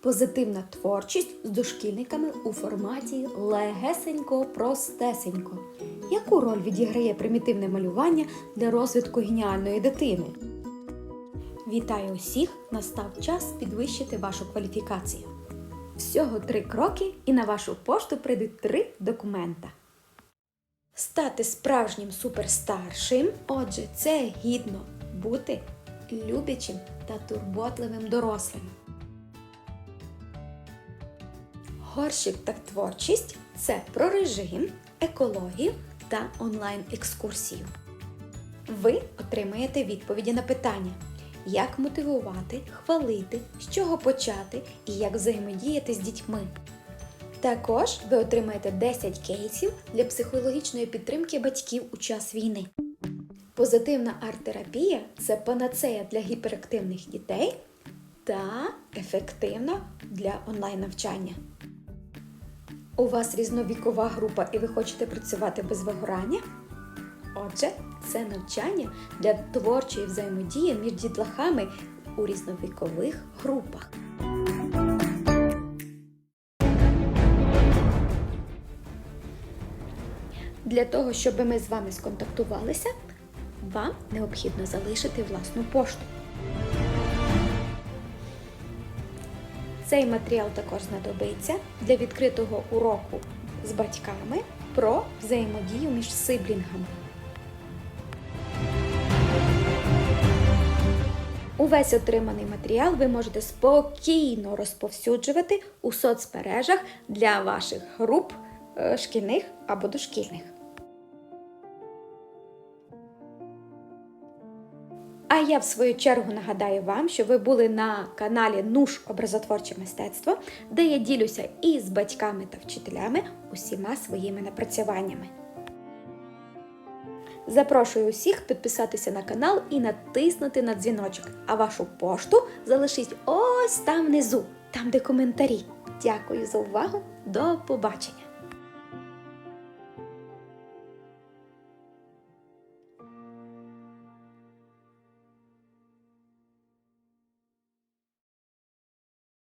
Позитивна творчість з дошкільниками у форматі легесенько простесенько. Яку роль відіграє примітивне малювання для розвитку геніальної дитини? Вітаю усіх! Настав час підвищити вашу кваліфікацію. Всього три кроки, і на вашу пошту прийдуть три документа. Стати справжнім суперстаршим, отже, це гідно бути любячим та турботливим дорослим. Горщик та творчість це про режим, екологію та онлайн-екскурсію. Ви отримаєте відповіді на питання, як мотивувати, хвалити, з чого почати і як взаємодіяти з дітьми. Також ви отримаєте 10 кейсів для психологічної підтримки батьків у час війни. Позитивна арт-терапія це панацея для гіперактивних дітей та ефективна для онлайн-навчання. У вас різновікова група і ви хочете працювати без вигорання? Отже, це навчання для творчої взаємодії між дітлахами у різновікових групах. Для того, щоб ми з вами сконтактувалися, вам необхідно залишити власну пошту. Цей матеріал також знадобиться для відкритого уроку з батьками про взаємодію між сиблінгами. Увесь отриманий матеріал ви можете спокійно розповсюджувати у соцмережах для ваших груп е, шкільних або дошкільних. А я в свою чергу нагадаю вам, що ви були на каналі Нуш Образотворче мистецтво, де я ділюся і з батьками та вчителями усіма своїми напрацюваннями. Запрошую усіх підписатися на канал і натиснути на дзвіночок, а вашу пошту залишіть ось там внизу, там де коментарі. Дякую за увагу. До побачення!